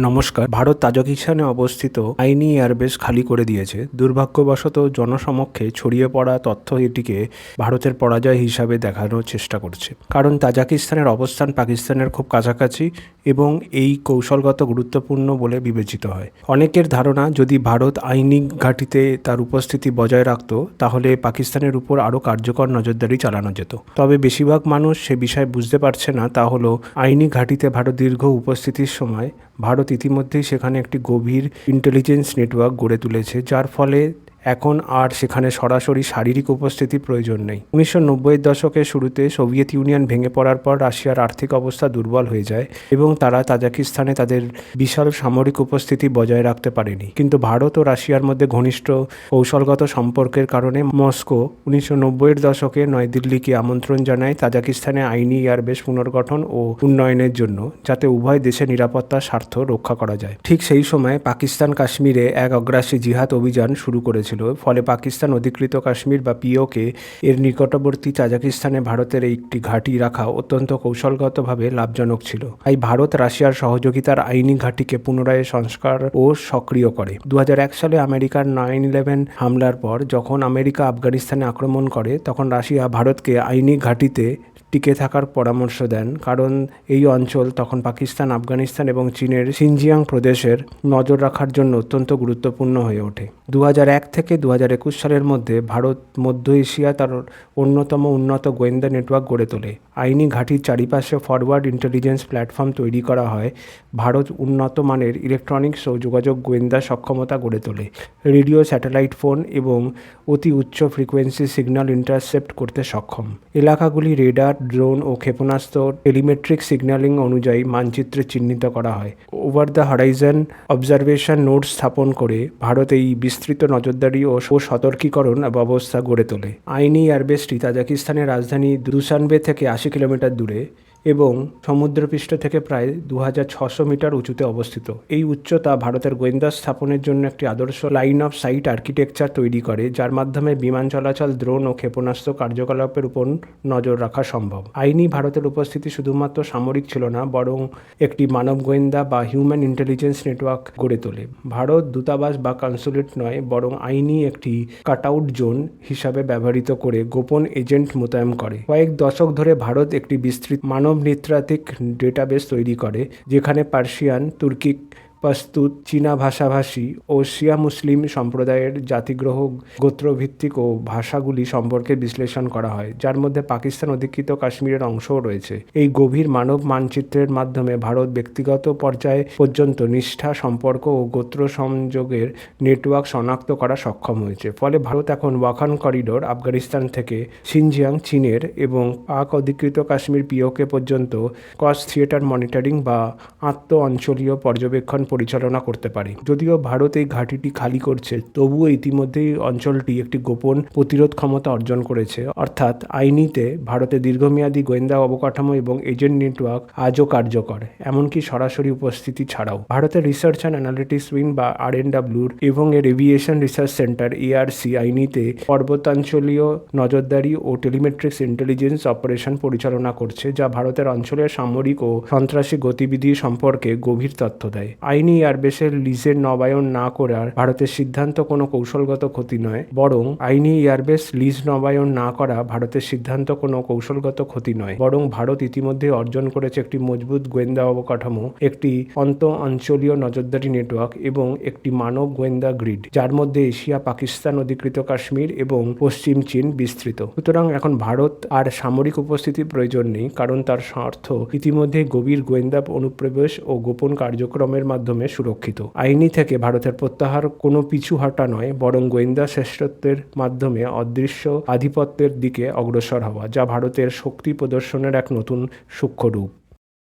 নমস্কার। ভারত তাজিকিস্তানে অবস্থিত আইনি এয়ারবেস খালি করে দিয়েছে। দুর্ভাগ্যবশত জনসমক্ষে ছড়িয়ে পড়া তথ্য এটিকে ভারতের পরাজয় হিসাবে দেখানোর চেষ্টা করছে। কারণ তাজাকিস্তানের অবস্থান পাকিস্তানের খুব কাছাকাছি এবং এই কৌশলগত গুরুত্বপূর্ণ বলে বিবেচিত হয়। অনেকের ধারণা, যদি ভারত আইনি ঘাঁটিতে তার উপস্থিতি বজায় রাখত, তাহলে পাকিস্তানের উপর আরও কার্যকর নজরদারি চালানো যেত। তবে বেশিরভাগ মানুষ সে বিষয়ে বুঝতে পারছে না। তা হলো, আইনি ঘাঁটিতে ভারত দীর্ঘ উপস্থিতির সময় ভারত ইতিমধ্যেই সেখানে একটি গভীর ইন্টেলিজেন্স নেটওয়ার্ক গড়ে তুলেছে যার ফলে এখন আর সেখানে সরাসরি শারীরিক উপস্থিতি প্রয়োজন নেই। উনিশশো নব্বইয়ের দশকের শুরুতে সোভিয়েত ইউনিয়ন ভেঙে পড়ার পর রাশিয়ার আর্থিক অবস্থা দুর্বল হয়ে যায় এবং তারা তাজাকিস্তানে তাদের বিশাল সামরিক উপস্থিতি বজায় রাখতে পারেনি। কিন্তু ভারত ও রাশিয়ার মধ্যে ঘনিষ্ঠ কৌশলগত সম্পর্কের কারণে মস্কো উনিশশো নব্বইয়ের দশকে নয়াদিল্লিকে আমন্ত্রণ জানায় তাজাকিস্তানে আইনি এয়ারবেস পুনর্গঠন ও উন্নয়নের জন্য, যাতে উভয় দেশের নিরাপত্তার স্বার্থ রক্ষা করা যায়। ঠিক সেই সময় পাকিস্তান কাশ্মীরে এক অগ্রাসী জিহাদ অভিযান শুরু করেছিল। ফলে পাকিস্তান অধিকৃত কাশ্মীর বা পিওকে এর নিকটবর্তী তাজাকিস্তানে ভারতের একটি ঘাঁটি রাখা অত্যন্ত কৌশলগতভাবে লাভজনক ছিল। তাই ভারত রাশিয়ার সহযোগিতার আইনি ঘাঁটিকে পুনরায় সংস্কার ও সক্রিয় করে। দু হাজার এক সালে আমেরিকার নাইন ইলেভেন হামলার পর যখন আমেরিকা আফগানিস্তানে আক্রমণ করে, তখন রাশিয়া ভারতকে আইনি ঘাঁটিতে টিকে থাকার পরামর্শ দেন। কারণ এই অঞ্চল তখন পাকিস্তান, আফগানিস্তান এবং চীনের সিনজিয়াং প্রদেশের নজর রাখার জন্য অত্যন্ত গুরুত্বপূর্ণ হয়ে ওঠে। দু থেকে দু সালের মধ্যে ভারত মধ্য এশিয়া তার অন্যতম উন্নত গোয়েন্দা নেটওয়ার্ক গড়ে তোলে। আইনি ঘাঁটির চারিপাশে ফরওয়ার্ড ইন্টেলিজেন্স প্ল্যাটফর্ম তৈরি করা হয়। ভারত উন্নত মানের ইলেকট্রনিক্স ও যোগাযোগ গোয়েন্দা সক্ষমতা গড়ে তোলে। রেডিও স্যাটেলাইট ফোন এবং অতি উচ্চ ফ্রিকোয়েন্সি সিগন্যাল ইন্টারসেপ্ট করতে সক্ষম। এলাকাগুলি রেডার ড্রোন ও ক্ষেপণাস্ত্র টেলিমেট্রিক সিগন্যালিং অনুযায়ী মানচিত্রে চিহ্নিত করা হয়। Over the horizon observation note স্থাপন করে ভারত এই বিস্তৃত নজরদারি ও সতর্কীকরণ ব্যবস্থা গড়ে তোলে। আইনি এয়ারবেসটি তাজাকিস্তানের রাজধানী দুসানবে থেকে আশি কিলোমিটার দূরে এবং সমুদ্রপৃষ্ঠ থেকে প্রায় দু মিটার উঁচুতে অবস্থিত। এই উচ্চতা ভারতের গোয়েন্দা স্থাপনের জন্য একটি আদর্শ লাইন অফ সাইট আর্কিটেকচার তৈরি করে, যার মাধ্যমে বিমান চলাচল দ্রোণ ও ক্ষেপণাস্ত্র কার্যকলাপের উপর নজর রাখা সম্ভব। আইনি ভারতের উপস্থিতি শুধুমাত্র সামরিক ছিল না, বরং একটি মানব গোয়েন্দা বা হিউম্যান ইন্টেলিজেন্স নেটওয়ার্ক গড়ে তোলে। ভারত দূতাবাস বা কনসুলেট নয়, বরং আইনি একটি কাটআউট জোন হিসাবে ব্যবহৃত করে গোপন এজেন্ট মোতায়েন করে। কয়েক দশক ধরে ভারত একটি বিস্তৃত মানব নৃতাত্ত্বিক ডেটাবেস তৈরি করে যেখানে পার্সিয়ান তুর্কিক পাস্তুত চীনা ভাষাভাষী ও শিয়া মুসলিম সম্প্রদায়ের জাতিগ্রহ গোত্রভিত্তিক ও ভাষাগুলি সম্পর্কে বিশ্লেষণ করা হয়, যার মধ্যে পাকিস্তান অধিকৃত কাশ্মীরের অংশও রয়েছে। এই গভীর মানব মানচিত্রের মাধ্যমে ভারত ব্যক্তিগত পর্যায়ে পর্যন্ত নিষ্ঠা, সম্পর্ক ও গোত্র সংযোগের নেটওয়ার্ক শনাক্ত করা সক্ষম হয়েছে। ফলে ভারত এখন ওয়াখান করিডোর, আফগানিস্তান থেকে সিনজিয়াং চীনের এবং পাক অধিকৃত কাশ্মীর পিওকে পর্যন্ত কস থিয়েটার মনিটরিং বা আত্ম অঞ্চলীয় পর্যবেক্ষণ পরিচালনা করতে পারে। যদিও ভারত এই ঘাঁটিটি খালি করছে, তবুও ইতিমধ্যেই অঞ্চলটি একটি গোপন প্রতিরোধ ক্ষমতা অর্জন করেছে। অর্থাৎ আইনিতে ভারতের দীর্ঘমেয়াদী গোয়েন্দা অবকাঠামো এবং এজেন্ট নেটওয়ার্ক আজও কার্যকর, এমনকি সরাসরি উপস্থিতি ছাড়াও। ভারতের রিসার্চ অ্যান্ড অ্যানালিটিক্স উইং বা আর এন ডাব্লিউর এবং এর এভিয়েশন রিসার্চ সেন্টার এআরসি আইনিতে পর্বতাঞ্চলীয় নজরদারি ও টেলিমেট্রিক্স ইন্টেলিজেন্স অপারেশন পরিচালনা করছে, যা ভারতের অঞ্চলের সামরিক ও সন্ত্রাসী গতিবিধি সম্পর্কে গভীর তথ্য দেয়। আইনি এয়ারবেসের লিজের নবায়ন না করার ভারতের সিদ্ধান্ত কোনো কৌশলগত ক্ষতি নয়, বরং আইনি এয়ারবেস লিজ নবায়ন না করা ভারতের সিদ্ধান্ত কোনো কৌশলগত ক্ষতি নয়, বরং ভারত ইতিমধ্যে অর্জন করেছে একটি মজবুত গোয়েন্দা অবকাঠামো, একটি অন্ত অঞ্চলীয় নজরদারি নেটওয়ার্ক এবং একটি মানব গোয়েন্দা গ্রিড, যার মধ্যে এশিয়া, পাকিস্তান, অধিকৃত কাশ্মীর এবং পশ্চিম চীন বিস্তৃত। সুতরাং এখন ভারত আর সামরিক উপস্থিতির প্রয়োজন নেই, কারণ তার স্বার্থ ইতিমধ্যে গভীর গোয়েন্দা অনুপ্রবেশ ও গোপন কার্যক্রমের মাধ্যমে মাধ্যমে সুরক্ষিত। আইনি থেকে ভারতের প্রত্যাহার কোনো পিছু হাটা নয়, বরং গোয়েন্দা শ্রেষ্ঠত্বের মাধ্যমে অদৃশ্য আধিপত্যের দিকে অগ্রসর হওয়া, যা ভারতের শক্তি প্রদর্শনের এক নতুন সূক্ষ্ম রূপ